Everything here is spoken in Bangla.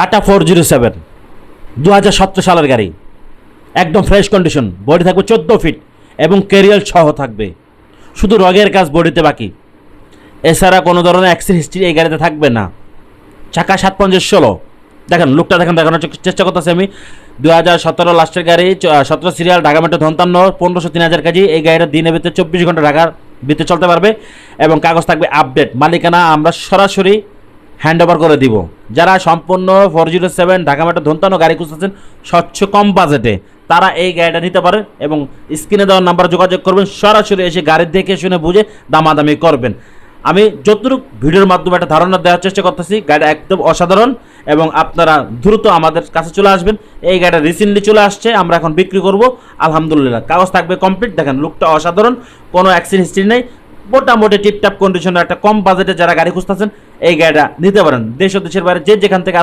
Tata four zero seven. দু হাজার সতেরো সালের গাড়ি। একদম ফ্রেশ কন্ডিশন বডি থাকবে চোদ্দ ফিট এবং ক্যারিয়াল সহ থাকবে। শুধু রগের কাজ বডিতে বাকি। এছাড়া কোনো ধরনের অ্যাক্সিড হিস্ট্রি এই গাড়িতে থাকবে না। চাকা সাত পঞ্চাশ ষোলো। দেখেন লুকটা দেখেন, দেখানোর চেষ্টা করতেছি আমি। দু হাজার সতেরো লাস্টের গাড়ি সতেরো সিরিয়াল ঢাকা মেট্রো ধন্তান্ন পনেরোশো তিন হাজার কেজি। এই গাড়িটা দিনের ভিতরে চব্বিশ ঘণ্টা ঢাকার ভিতরে চলতে পারবে এবং কাগজ থাকবে আপডেট মালিকানা আমরা সরাসরি হ্যান্ড ওভার করে দিব। যারা সম্পূর্ণ four zero seven Dhaka metro ধন্তান্ন গাড়ি খুঁজতেছেন, স্বচ্ছ কম বাজেটে তারা এই গাড়িটা নিতে পারেন এবং স্ক্রিনে দেওয়ার নাম্বারে যোগাযোগ করবেন। সরাসরি এসে গাড়ি দেখে শুনে বুঝে দামাদামি করবেন। আমি যতটুকু ভিডিওর মাধ্যমে একটা ধারণা দেওয়ার চেষ্টা করতেছি, গাড়িটা একদম অসাধারণ এবং আপনারা দ্রুত আমাদের কাছে চলে আসবেন। এই গাড়িটা রিসেন্টলি চলে আসছে, আমরা এখন বিক্রি করব। আলহামদুলিল্লাহ, কাগজ থাকবে কমপ্লিট দেখেন লুকটা অসাধারণ, কোনো অ্যাক্সিডেন্ট হিস্ট্রি নেই। মোটামুটি টিপটাপ কন্ডিশনের একটা কম বাজেটে যারা গাড়ি খুঁজতেছেন, এই গাড়িটা নিতে পারেন। দেশ ও দেশের বাইরে যে যেখান থেকে